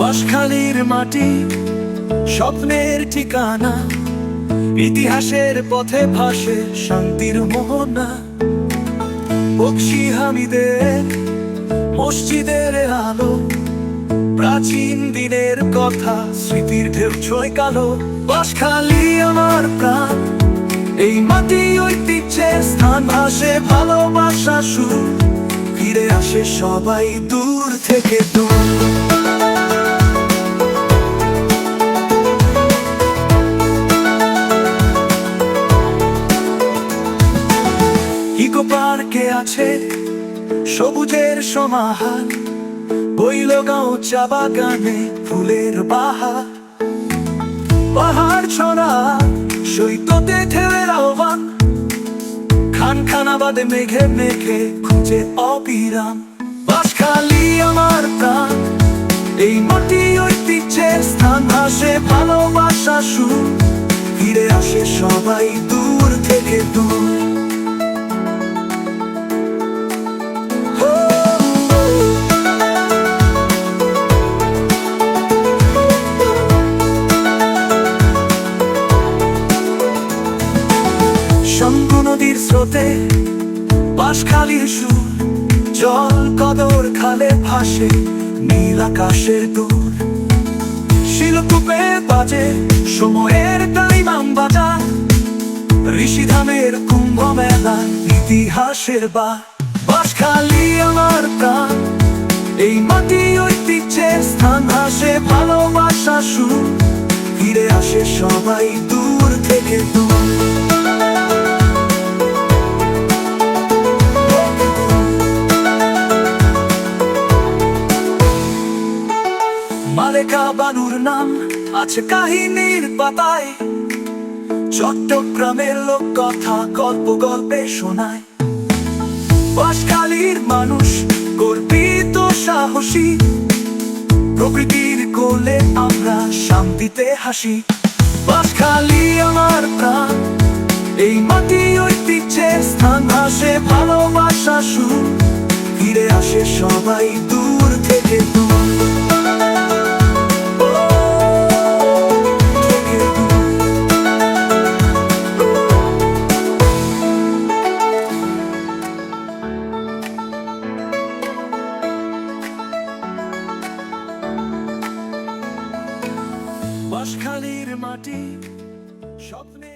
বাঁশখালীর মাটি, স্বপ্নের ঠিকানা, ইতিহাসের পথে ভাসে শান্তির মোহনা। বক্সি হামিদের মসজিদের আলো, প্রাচীন দিনের কথা, স্মৃতির ঢেউ ছয় কালো। বাঁশখালী আমার প্রাণ, এই মাটি ঐতিহ্যের স্থান ভাসে, ভালোবাসা সুর ফিরে আসে সবাই দূর থেকে দূর। পার্কে আছে? সবুজের সমাহার, বইল গাঁও চা বাগানে ফুলের বাহার। পাহাড় ছড়া, সৈকতে ঢেউয়ের আহ্বান। মেঘে মেঘে খুঁজে অবিরাম। বাসখালি আমার প্রাণ, এই মাটি ঐতিহ্যের স্থান। আসে ভালোবাসা সুর, ফিরে আসে সবাই দূর থেকে দূর। নদীর স্রোতে বাঁশখালীর সুর, জল কদর খালে ভাসে নীল আকাশের দূর। শিলকুপে বাজে সময়ের তালিমাম বাজার ঋষিধামের কুম্ভ মেলা ইতিহাসের বা। বাঁশখালী আমার প্রাণ, এই মাটি ঐতিহ্যের স্থান আসে ভালোবাসা সুর ফিরে আসে সবাই দূর থেকে দূর। মালেকা বানুর নাম আছে কাহিনীর পাতায়। চট্টগ্রামের লোক কথা, গল্প গল্পে শোনায়। বাসখালীর মানুষ, গর্বিত, সাহসী। প্রকৃতির কোলে আমরা শান্তিতে হাসি। বাসখালী আমার প্রাণ, এই মাটি ঐতিহ্যের স্থান। আসে ভালোবাসা সুর ফিরে আসে সবাই দূর বাঁশখালীর মাটি স্বপ্নে